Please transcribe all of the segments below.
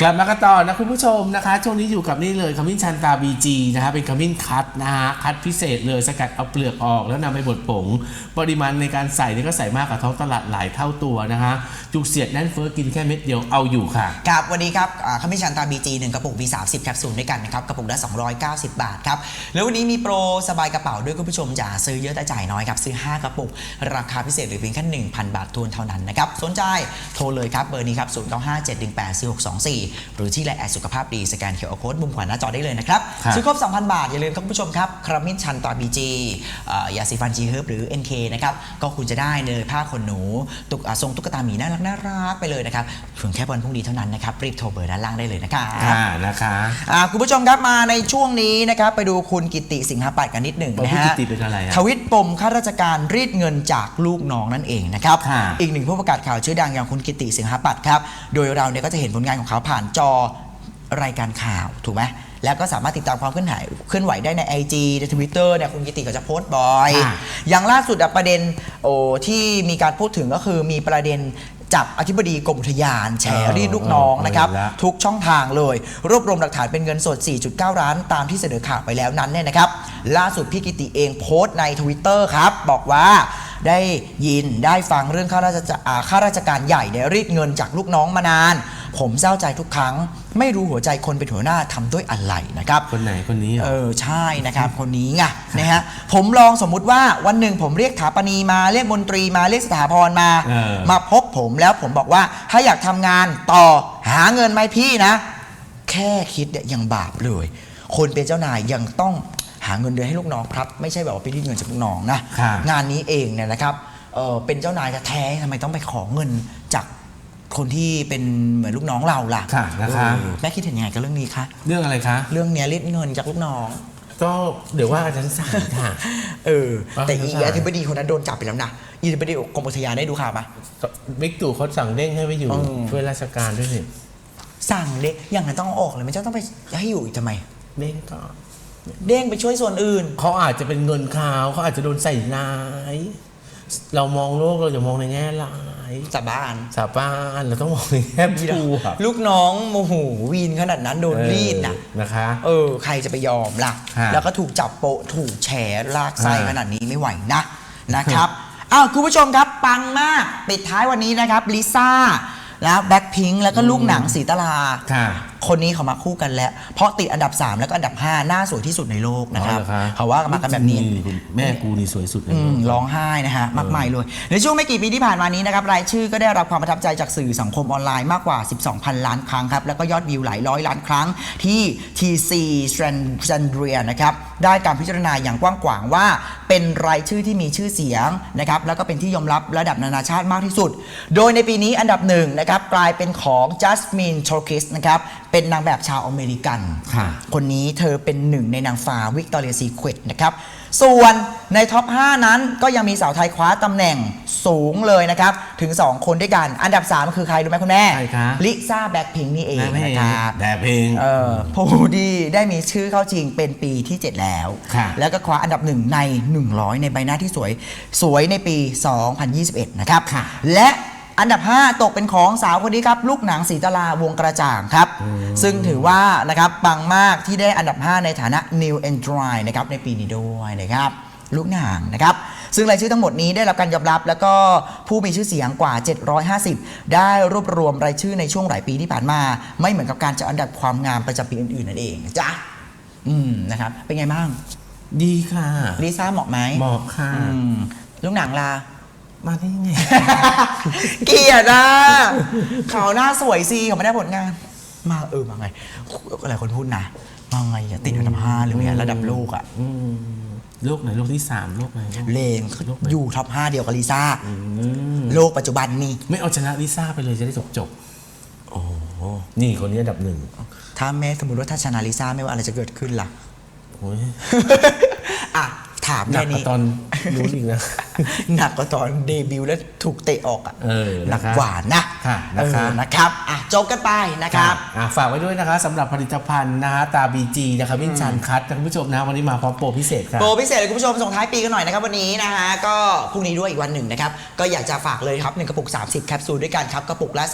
กลับมากันต่อนะคุณผู้ชมนะคะ ช่วงนี้อยู่กับนี่เลยขมิ้นชันตาบีจีนะคะเป็นขมิ้นคัดนะฮะคัดพิเศษเลยสกัดเอาเปลือกออกแล้วนำไปบดผง ปริมาณในการใส่นี่ก็ใส่มากกว่าท้องตลาดหลายเท่าตัวนะคะจุกเสียดแน่นเฟ้อกินแค่เม็ดเดียวเอาอยู่ค่ะ ครับวันนี้ครับอ่าขมิ้นชันตาบีจีหนึ่งกระปุกมี 30แคปซูลด้วยกันนะครับกระปุกละ290 บาทครับแล้ววันนี้มีโปรสบายกระเป๋าด้วยคุณผู้ชมจ๋าซื้อเยอะแต่จ่ายน้อยครับซื้อ 5 กระปุก ราคาพิเศษเหรือเพียงแค่1,000 บาททวนเท่านั้นนะครับสนใจโทรเลยครับเบอร์นี้ครับ0 9 5 7 1 8 4 6 2 4หรือที่ไลน์แอดสุขภาพดีสแกนเคอร์โค้ดมุมขวาหน้าจอได้เลยนะครับ ครับ ซื้อครบ 2,000 บาท อย่าลืมครับคุณผู้ชมครับขมิ้นชันตาบีจียาสีฟันจีเฮิร์บหรือ NK นะครับ ก็คุณจะได้เลยผ้าขนหนูตุกอ่าทรงตุ๊กตาหมีน่ารักน่ารักไปเลยนะครับเพียงแค่วันพรุ่งนี้เท่านั้นนะครับรีบโทรเบอร์ด้านล่างได้เลยนะครับค่ะนะคะอ่าคุณผู้ชมครับมาในช่วงนี้นะครับไปดูคุณกิติสิงหาปัตย์กันนิดหนึ่งบอกนะพี่ฮะกิตติเป็นอะไรอะทวิตปมข้าราชการรีดเงินจากลูกน้องนั่นเองนะครับค่ะอีกหนึ่งผู้ประกาศข่าวชื่อดังอย่างคุณกิติสิงหาปัตย์ครับโดยเราเนี่ยก็จะเห็นผลงานของเขาผ่านจอรายการข่าวถูกไหมแล้วก็สามารถติดตามความเคลื่อนไหวเคลื่อนไหวได้ใน IG ในทวิตเตอร์เนี่ยคุณกิติก็จะโพสต์บ่อยค่ะอย่างล่าสุดอะประเด็นโอ้ที่มีการพูดถึงก็คือมีประเด็น จับอธิบดีกรมอุทยานแฉรีดลูกน้องนะครับเออเออละทุกช่องทางเลย รวบรวมหลักฐานเป็นเงินสด 4.9 ล้าน ตามที่เสนอข่าวไปแล้วนั้นเนี่ยนะครับล่าสุดพี่กิติเองโพสต์ในทวิตเตอร์ครับบอกว่าได้ยินได้ฟังเรื่องข้าราชการอ่าข้าราชการใหญ่เนี่ยรีดเงินจากลูกน้องมานาน ผมเศร้าใจทุกครั้ง ไม่รู้หัวใจคนเป็นหัวหน้าทำด้วยอะไรนะครับ คนไหนคนนี้เหรเอออใช่นะครับคนนี้ไงนะฮะผมลองสมมุติว่าวันหนึ่งผมเรียกถาปนีมาเรียกมนตรีมาเรียกสถาพรมา เออ มาพบผมแล้วผมบอกว่าถ้าอยากทำงานต่อหาเงินไหมพี่นะ แค่คิดเนี่ยยังบาปเลย คนเป็นเจ้านายยังต้องหาเงินเดือนให้ลูกน้องครับ ไม่ใช่แบบว่าไปรีดเงินจากลูกน้องนะค่ะงานนี้เองเนี่ยนะครับเออเป็นเจ้านายแท้ๆทำไมต้องไปขอเงินจาก คนที่เป็นเหมือนลูกน้องเราล่ะค่ะนะคะ เออแม่คิดเห็นยังไงกับเรื่องนี้คะเรื่องอะไรคะ เรื่องเนี้ยรีดเงินจากลูกน้อง ก็เดี๋ยวว่าอาจารย์สายค่ะ เออแต่ว่าอีเขาจะอธิบดีคนนั้นโดนจับไปแล้วนะอีอธิบดีกรมอุทยานได้ดูข่าวปะ บิ๊กตู่เขาสั่งเด้งให้ไปอยู่อืม ช่วยราชการด้วยสิสั่งเด็กอย่างนั้นต้องเอาออกเลยไม่ใช่ต้องไปให้อยู่อีกทำไม เด้งก็เด้งไปช่วยส่วนอื่น เขาอาจจะเป็นเงินขาวเขาอาจจะโดนใส่ร้าย เรามองโลกเราจะมองในแง่ร้ายสาบาน สาบานเราต้องมองในแง่บวกลูกน้องโมโหวีนขนาดนั้นโดนเออรีดนะนะคะ เออ ใครจะไปยอมล่ะฮะแล้วก็ถูกจับโปะถูกแฉลากไส้อ่าขนาดนี้ไม่ไหวนะนะครับอ้าวคุณผู้ชมครับปังมากปิดท้ายวันนี้นะครับลิซ่าแล้วแบ็คพิงแล้วก็ลูกหนังสีตลา ค่ะคนนี้เขามาคู่กันแล้ว เพราะติดอันดับ 3 แล้วก็อันดับ 5 หน้าสวยที่สุดในโลกนะครับอ๋อหอคะเขาว่ากันมากันแบบนี้ คุณแม่กูนี่สวยสุดเลยอืมร้องไห้นะฮะมากมายเลย ในช่วงไม่กี่ปีที่ผ่านมานี้นะครับรายชื่อก็ได้รับความประทับใจจากสื่อสังคมออนไลน์มากกว่า 12,000 ล้านครั้งครับ แล้วก็ยอดวิวหลายร้อยล้านครั้งที่ TC Strandria นะครับ ได้การพิจารณาอย่างกว้างขวางว่า เป็นรายชื่อที่มีชื่อเสียงนะครับแล้วก็เป็นที่ยอมรับระดับนานาชาติมากที่สุด โดยในปีนี้อันดับหนึ่งนะครับกลายเป็นของ Jasmine t o r k i s นะครับเป็นนางแบบชาวอเมริกันค่ะคนนี้เธอเป็นหนึ่งในนางฟ้าวิกตอเรียซีเควตนะครับ ส่วนในท็อป 5 นั้นก็ยังมีสาวไทยคว้าตำแหน่งสูงเลยนะครับ ถึง 2 คนด้วยกัน อันดับ 3 คือใครรู้ไหมคุณแม่ใครคะลิซ่าแบ็คพิงนี่เองแม่เพลงนะครับแต่เพลงเออผู้ดีได้มีชื่อเข้าจริงเป็นปีที่ 7 แล้วค่ะแล้วก็คว้าอันดับหนึ่งใน 100 ในใบหน้าที่สวย สวยในปี 2021 นะครับค่ะและ อันดับ 5 ตกเป็นของสาวคนนี้ครับลูกหนังสีตลาวงกระจ่างครับ ซึ่งถือว่านะครับปังมากที่ได้อันดับ 5 ในฐานะ New Entry นะครับในปีนี้ด้วยนะครับลูกหนังนะครับ ซึ่งรายชื่อทั้งหมดนี้ได้รับการยอมรับ แล้วก็ผู้มีชื่อเสียงกว่า 750 ได้รวบรวมรายชื่อในช่วงหลายปีที่ผ่านมา ไม่เหมือนกับการจัดอันดับความงามประจำปีอื่นๆนั่นเองนะจ๊ะอืมนะครับเป็นไงบ้าง ดีค่ะลิซ่าเหมาะไหมเหมาะค่ะอืมลูกหนังลา มาได้ยังไง เกลียดอะเขาหน้าสวยสิเขาไม่ได้ผลงาน มาเออมาไงหลายคนพูดนะมาไงอะติดอันดับห้าหรือไงระดับโลกอะอืมโลกไหนโลกที่สามโลกไหนโลกเลงอยู่ท็อปห้าเดียวกับลิซ่าอืมโลกปัจจุบันนี่ไม่เอาชนะลิซ่าไปเลยจะได้จบจบๆโอ้โหนี่คนนี้อันดับหนึ่งถ้าแม่สมมติว่าถ้าชนะลิซ่าไม่ว่าอะไรจะเกิดขึ้นล่ะโอ้ยอะ ถถามหนัแค่กกว่านี้ตอนรู้อีกนะ หนักกว่าตอนเดบิวต์แล้วถูกเตะออกอะเออหนักนะครับกว่านะค่ะนะคะเออนะครับอะจบกันไปนะครับ อะฝากไว้ด้วยนะคะสำหรับผลิตภัณฑ์นะฮะตาบีจีนะครับวินชันคัทท่านผู้ชมนะวันนี้มาพร้อมโปรพิเศษครับ โปรพิเศษเลยคุณผู้ชมส่งท้ายปีกันหน่อยนะครับวันนี้นะฮะก็พรุ่งนี้ด้วยอีกวันหนึ่งนะครับ ก็อยากจะฝากเลยครับ 1 กระปุก 30 แคปซูลด้วยกันครับ กระปุกละ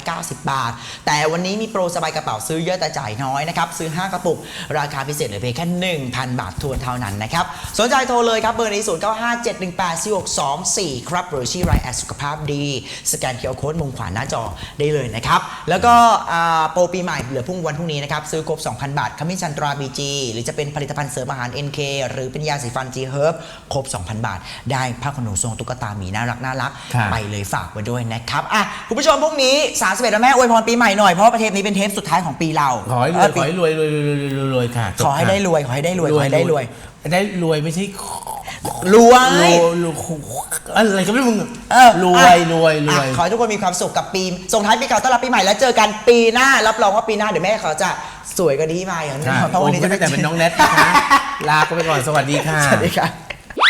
290 บาท แต่วันนี้มีโปรสบายกระเป๋าซื้อเยอะแต่จ่ายน้อยนะครับ ซื้อ 5 กระปุก ราคาพิเศษเหลือเพียงแค่ 1,000 บาททวนเท่านั้นนะครับ สนใจโทรเลยครับเบอร์นี้ 0957184624 ครับหรือชื่อไรแอดสุขภาพดี สแกนเคอร์โค้ดมุมขวาหน้าจอได้เลยนะครับ แล้วก็อ่าโปรปีใหม่เหลือพรุ่งวันพรุ่งนี้นะครับ ซื้อครบ 2,000 บาทขมิ้นชันตราบีจีหรือจะเป็นผลิตภัณฑ์เสริมอาหาร NK หรือเป็นยาสีฟัน G Herb ครบ 2,000 บาท ได้ผ้าขนหนูทรงตุ๊กตาหมีน่ารักน่ารักครับไปเลยฝากไว้ด้วยนะครับอะคุณผู้ชมพรุ่งนี้31วันแม่อวยพรปีใหม่หน่อยเพราะว่าประเทศนี้เป็นเทปสุดท้ายของปีเราขอให้รวยขอให้รวยรวยรวยรวยรวยรวยค่ะจบขอให้ค่ะได้รวยขอให้ได้รวยขอให้ได้รวย ได้รวยไม่ใช่รวย รวยรวยอะไรก็ไม่รู้มึงเออรวยอะรวยรวยอะขอให้ทุกคนมีความสุขกับปีส่งท้ายปีเก่าต้อนรับปีใหม่แล้วเจอกันปีหน้า รับรองว่าปีหน้าเดี๋ยวแม่เขาจะสวยกว่านี้มาอย่างนี้ค่ะเพราะโอ้วันมนี้ก็จะแต่เป็นน้องแนทนะคะลาก็ไปก่อนสวัสดีค่ะ สวัสดีครับชม